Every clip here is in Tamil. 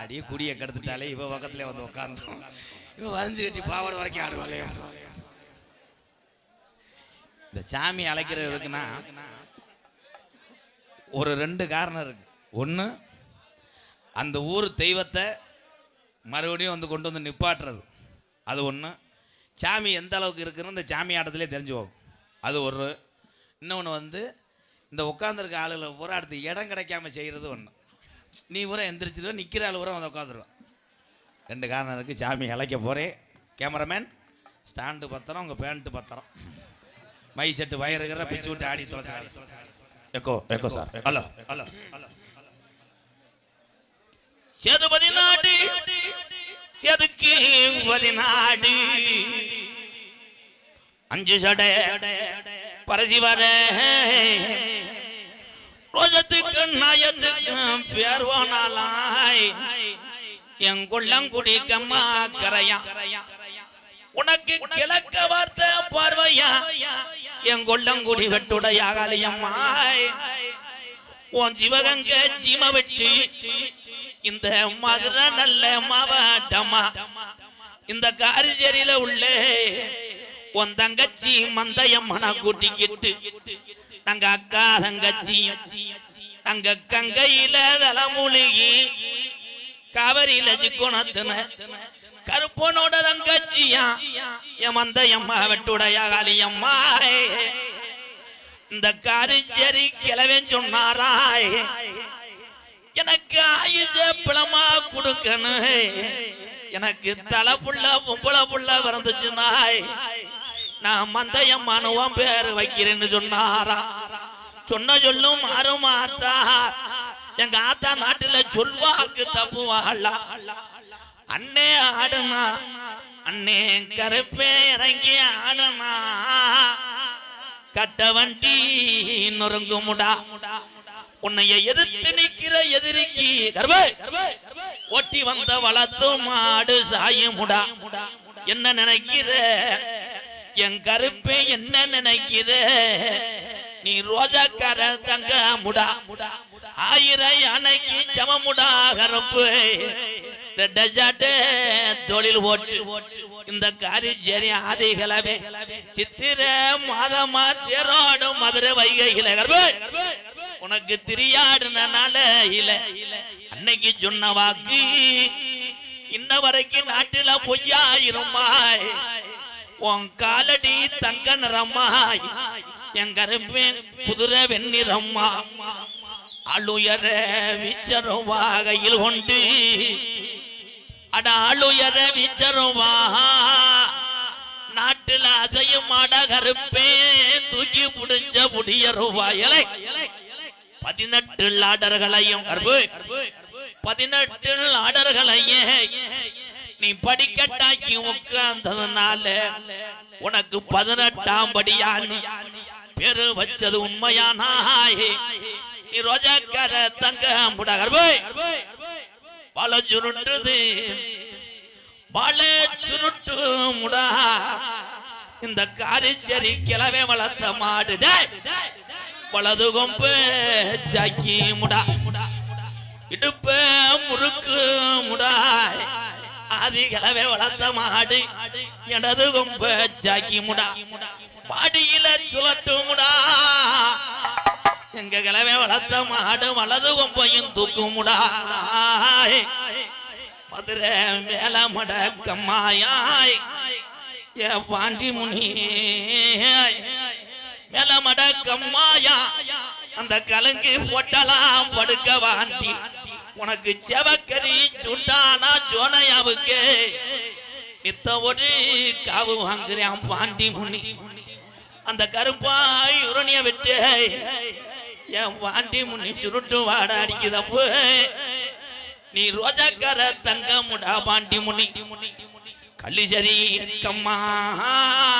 அடி குடியை கெடுத்துட்டாலே இவ பக்கத்துல வந்து உட்காந்துரும் இவ வரைஞ்சு கட்டி பாவாடை வரைக்கும் ஆடுவாளே. இந்த சாமி அழைக்கிறது எதுக்குன்னா ஒரு ரெண்டு காரணம் இருக்கு. ஒன்று அந்த ஊர் தெய்வத்தை மறுபடியும் வந்து கொண்டு வந்து நிப்பாட்டுறது. அது ஒன்று சாமி எந்த அளவுக்கு இருக்குன்னு இந்த சாமி ஆட்டத்திலே தெரிஞ்சு போகும் அது ஒரு. இன்னொன்று வந்து இந்த உட்காந்துருக்க ஆளுகளை பூரா அடுத்து இடம் கிடைக்காம செய்கிறது ஒன்று நீ ஊரை எந்திரிச்சிருவ நிற்கிற ஆள் பூரா வந்து உட்காந்துருவான் ரெண்டு காரணம் இருக்குது சாமி இழைக்க போகிறேன் கேமராமேன் ஸ்டாண்டு பத்திரம் உங்கள் பேண்ட்டு பத்திரம். மை செட்டு வயிறுகிற பிச்சு விட்டு ஆடி தொலைச்சாரு echo echo sir hello hello hello Sethupathi நாடு செதுக்கு பதினாடு அஞ்சு சடை பரசிவர ரோஜத்துக்கு நாயத்துக்கு பேர்வானாலாய் என் கொள்ளங்குடி கம்மா கரையா. உனக்கு கிழக்க வார்த்தை பார்வையா? என் கொள்ளங்குடி வெட்டுடைய காளியம்மாய் உன் சிவகங்க சீம வெட்டி இந்த மதுரை நல்ல மாவட்டமா? இந்த காரிஜரியில உள்ளே உன் தங்கச்சி மந்தையம்மனை கூட்டிக்கிட்டு தங்க அக்கா தங்கச்சி தங்க கங்கையில தலமுழுகி காவிரியில சிக்குணத்தின கருப்பனோட தங்கச்சியா? என் எம்மா வெட்டுடைய காளியம்மா. இந்த காரிச்சேரி கிளவன் சொன்னாராய் எனக்கு ஆயுஷ பிளமா கொடுக்கணும். எனக்கு தலை புள்ள பொம்பளை புள்ள பிறந்துச்சுனாய். நான் மந்தயம்மானுவன் பேர் வைக்கிறேன்னு சொன்னாரா? சொன்ன சொல்லும் மாறும் ஆத்தா எங்க ஆத்தா நாட்டுல சொல்வாக்கு தப்புவாளா? அண்ணே ஆடுனா அண்ணே கருப்பே இறங்கி ஆடுனா. கட்ட வண்டி நொறுங்குமுடா. உன்னைய எதிர்த்து நிக்கிற எதிரிக்கு கர்வே ஓட்டி வந்த வளர்த்தும் மாடு சாயுமுடா. என்ன நினைக்கிற? என் கருப்பே என்ன நினைக்குது? நீ ரோஜாக்கார தங்க முடா. ஆயிரம் யானைக்கு சமமுடா கருப்பு. ரெட்ட தொழில் ஓட்டு. இந்த காரிச்சேரி ஆதிகளவே சித்திர மாதமா தேரோடும் மதுரை வைகையில கருப்பு. உனக்கு திரியாடுனால இல்ல. அன்னைக்கு சொன்ன வாக்கு இன்ன வரைக்கும் நாட்டுல பொய்யாயிருமாய் உன் காலடி தங்க நிறமாய் என் கருப்பேன் குதிரை வெண்ணிறம்மா அழுயர விச்சரும் வாகையில் கொண்டு அட அழுயர விச்சருவா நாட்டில் அசையும் அட கருப்பே தூக்கி புடிச்ச முடியருவாயலை பதினெட்டு லாடர்களையும் பதினெட்டு லாடர்களையே நீ படிக்கட்டாக்கி உட்கார்ந்ததுனால உனக்கு பதினெட்டாம் படியான்னு பேரு வச்சது உண்மையானாயே. நீ ரோஜாக்கார தங்க முட பல சுருட்டுது. பல சுருட்டு முடா. இந்த காரிச்சேரி கிளவே வளர்த்த மாடு. வலது கொம்பு சாக்கி முடா. இடுப்ப முறுக்கு முடாய் ஆதி வளர்த்த மாடு. எனது கொம்ப சாக்கி முடா. பாடியில சுழட்டு முடா. எங்க கிளவே வளர்த்த மாடு வலது கொம்பையும் தூக்குமுடா மதுரை மேல மடக்கம்மாயாய். ஏ பாண்டி முனி. மேல மடக்கம்மாயா. அந்த கலங்கு போட்டலாம் படுக்க வாண்டி. உனக்கு செவக்கறி சுட்டானா சோனையாவுக்கு. இத்த ஒரு காவு வாங்குறேன் பாண்டி முனி. அந்த கருப்பாய் உரணிய விட்டு என் பாண்டி முனி சுருட்டு வாட அடிக்குதப்பு. நீ ரோஜாக்கார தங்க முடா பாண்டி முனி. கலிசரி கம்மாய்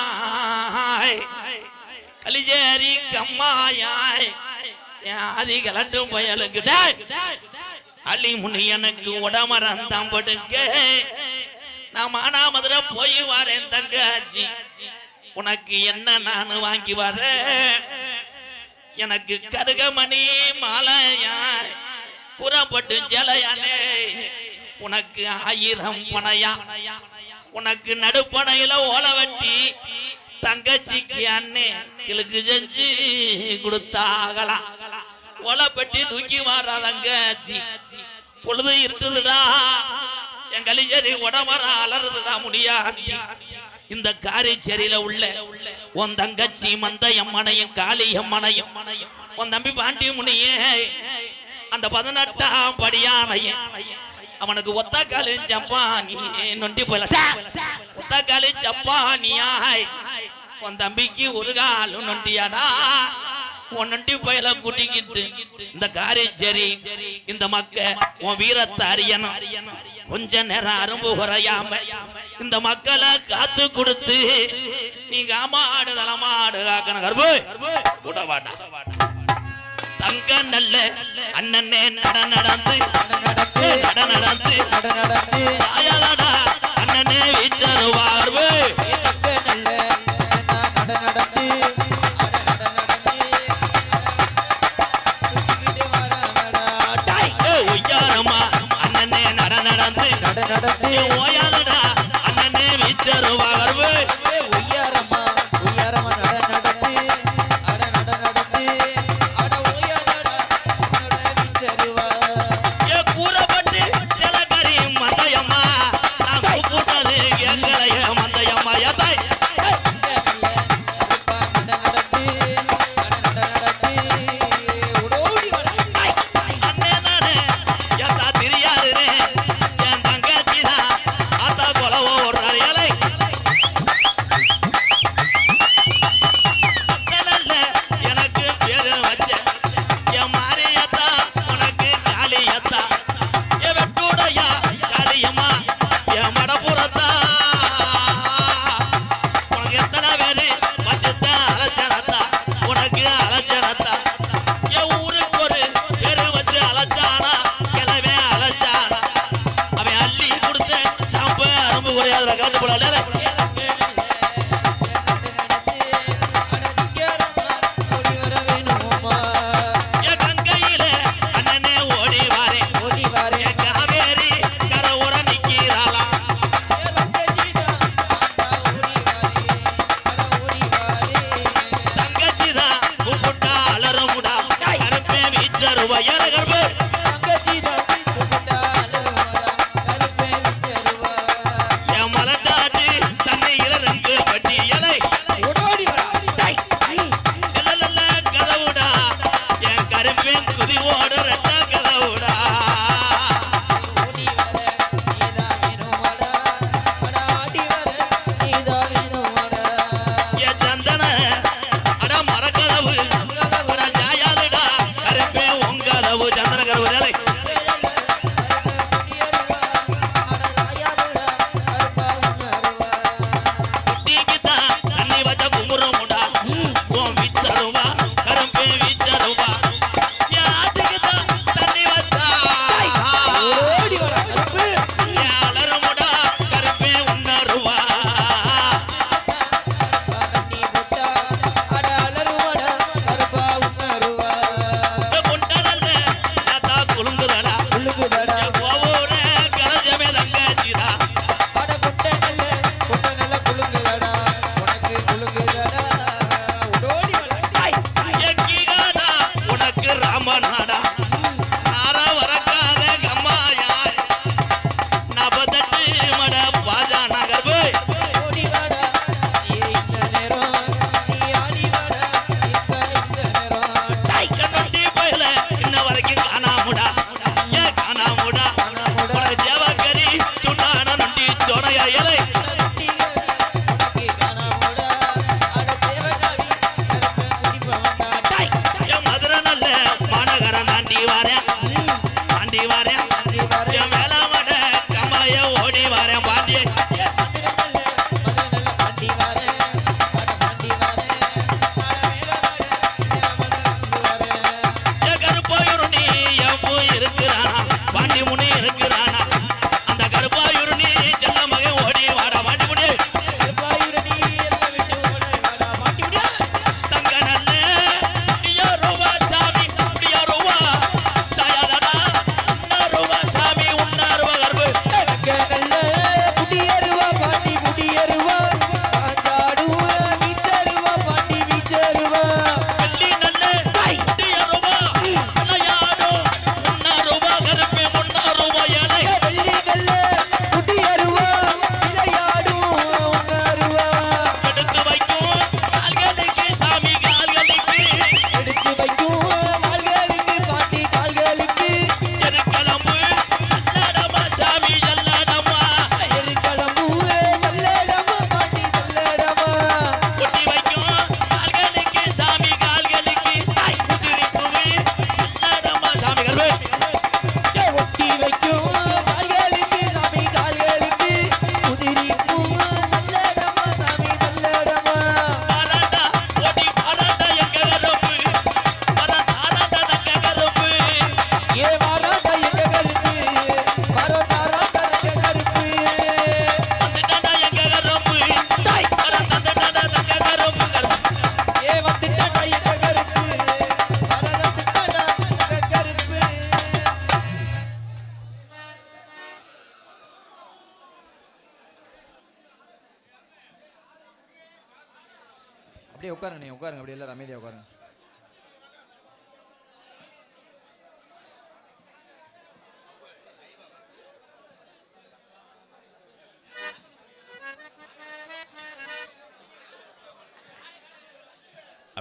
கலிசரி கம்மாயாய். என் ஆதி கலட்டும் பயலுக்கு. அள்ளி முனி எனக்கு உடமரந்தான் படுக்க. நான் மானாமதுரை போய் வரேன் தங்காச்சி உனக்கு என்ன நான் வாங்கி வர? எனக்கு கருகமணி மாலையாய் புறப்பட்டு ஜலையானே உனக்கு ஆயிரம் பணையா? உனக்கு நடுப்பணையில ஓலை வெட்டி தங்கச்சிக்கு அண்ணே கிழக்கு செஞ்சு கொடுத்தாகலாம். ஓலை பெட்டி தூக்கி மாறா தங்கச்சி பொழுது இருட்டுதுடா என் கலிஜரி உடமர அலறுதுடா முடியா இந்த காரிச்சேரியில உள்ள உன் தங்கச்சி மந்தையம்மனையும் காளியம்மனையும் உன் தம்பி பாண்டி முனியே அந்த பதினெட்டாம் படியானையும் அவனுக்கு ஒத்த காலு சப்பானி நொண்டி போயில. ஒத்த காலு சப்பானியாய் உன் தம்பிக்கு ஒரு காலும் நொண்டியாடா. உன் நொண்டி பயல கூட்டிக்கிட்டு இந்த காரிச்சேரி இந்த மக்க உன் வீரத்தை அறியணும். கொஞ்ச நேரம் அரும்பு குறையாம இந்த மக்களை காத்து கொடுத்து நீ காமாடு தலமாடு காக்கணும். கருப்பு விடவாடா தங்க நல்ல அண்ணனே நட நடந்து நட நடந்து. சாயலடா அண்ணனே வீச்சருவார்வு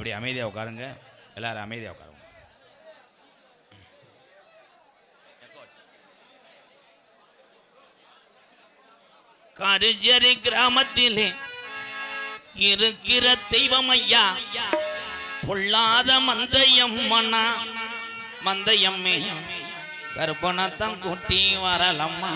அப்படி அமைதியாக உட்காருங்க. எல்லாரும் அமைதியாக உட்காருங்க. கருஜரி கிராமத்திலே இருக்கிற தெய்வம் ஐயா பொல்லாத மந்தயம் மண்ணா மந்தயம்மே கருப்பணத்தம் கூட்டி வரலம்மா.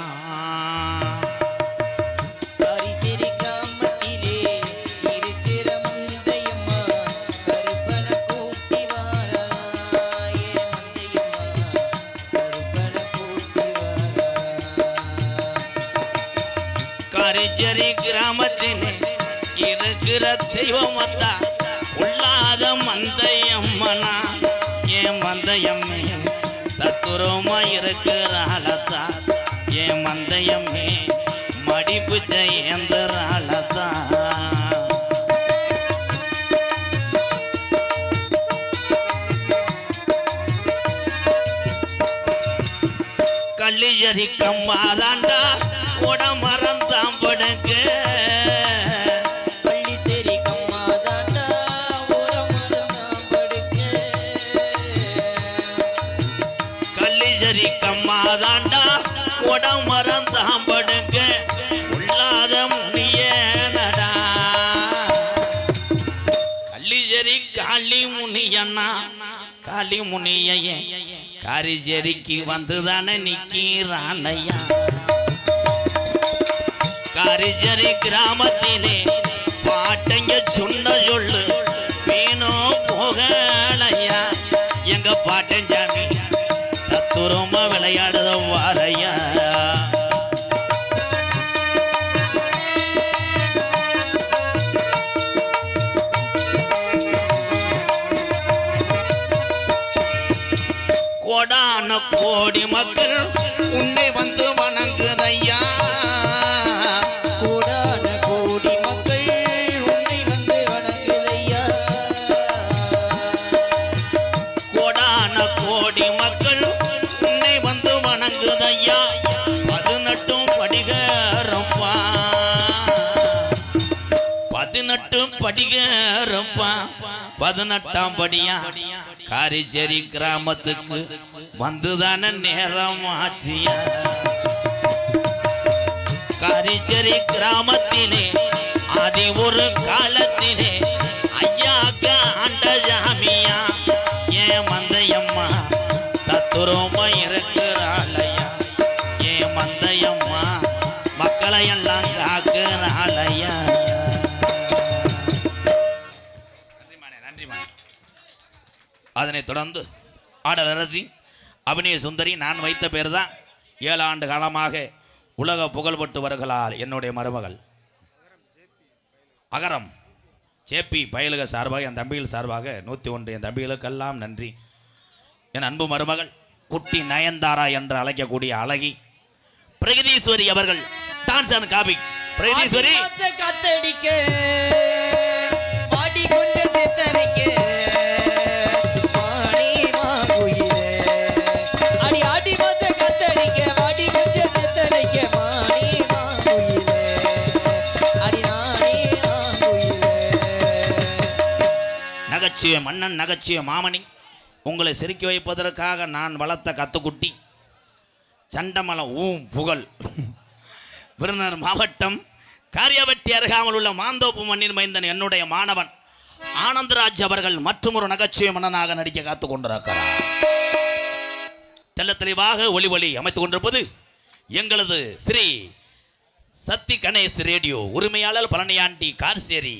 நகரி கிராமத்தினே இருக்கிற தெய்வம் அத்தா பொல்லாத மந்தயம்மனா? ஏன் மந்தையம்மே தத்துரமா இருக்கிறாளத்தா? ஏன் மந்தையம்மே மடிப்பு ஜெயந்தராளத்தா? கள்ளியரி கம்மாதாண்டா படுங்க பள்ளி சரி கம்மா தாண்டா ஓரமரம் படுக்க கள்ளியரி கம்மாதாண்டா உடமரந்தான் படுங்க உள்ளாத முனிய நடா கள்ளியரி காளி முனியண்ணா காளி முனியையே காரிஜெரிக்கு வந்துதானே நிக்கிறானையா ஹரிஜரி கிராமத்திலே பாட்டங்க சொன்ன சொல்லு. வீணோ போகலையா? எங்க பாட்டஞ்சாமி தத்துரமா விளையாடுத வாரையா? கோடான கோடி மக்கள் கோடி மக்கள் உன்னை வந்து வணங்குதையா? பதினெட்டும் படிகரப்பா. பதினெட்டும் படிகரப்பா. பதினெட்டாம் படியா? காரிச்சேரி கிராமத்துக்கு வந்துதான நேரம் ஆச்சியா காரிச்சேரி கிராமத்திலே ஆதி ஒரு காலத்திலே அதனைத் தொடர்ந்து ஆடலரசி அபிநய சுந்தரி நான் வைத்த பேர் தான் ஏழு ஆண்டு காலமாக உலக புகழ்பெற்று வருகிறாள் என்னுடைய மருமகள். அகரம் ஜேபி பயலுக சார்பாக என் தம்பிகள் சார்பாக நூற்றி ஒன்று என் தம்பிகளுக்கெல்லாம் நன்றி. என் அன்பு மருமகள் குட்டி நயன்தாரா என்று அழைக்கக்கூடிய அழகி பிரகதீஸ்வரி அவர்கள் டான்ஸ் அண்ட் காபி. பிரகதீஸ்வரி! கத்தடிக்க. நகைச்சுவை மன்னன் நகைச்சுவை மாமணி. உங்களை சிரிக்க வைப்பதற்காக நான் வளர்த்த கத்துக்குட்டி. சண்டமலம் ஊம் புகழ். விருந்தர் மாவட்டம் காரியவட்டி அருகாமல் உள்ள மாந்தோப்பு மண்ணின் மைந்தன் என்னுடைய மாணவன். ஆனந்தராஜ் அவர்கள் மற்றும் ஒரு நகைச்சுவை மன்னனாக நடிக்க காத்து கொண்டிருக்கிறார். தெல்ல தெளிவாக ஒளி ஒளி அமைத்துக் கொண்டிருப்பது எங்களது ஸ்ரீ சத்தி கணேஷ் ரேடியோ உரிமையாளர் பழனியாண்டி கார்சேரி.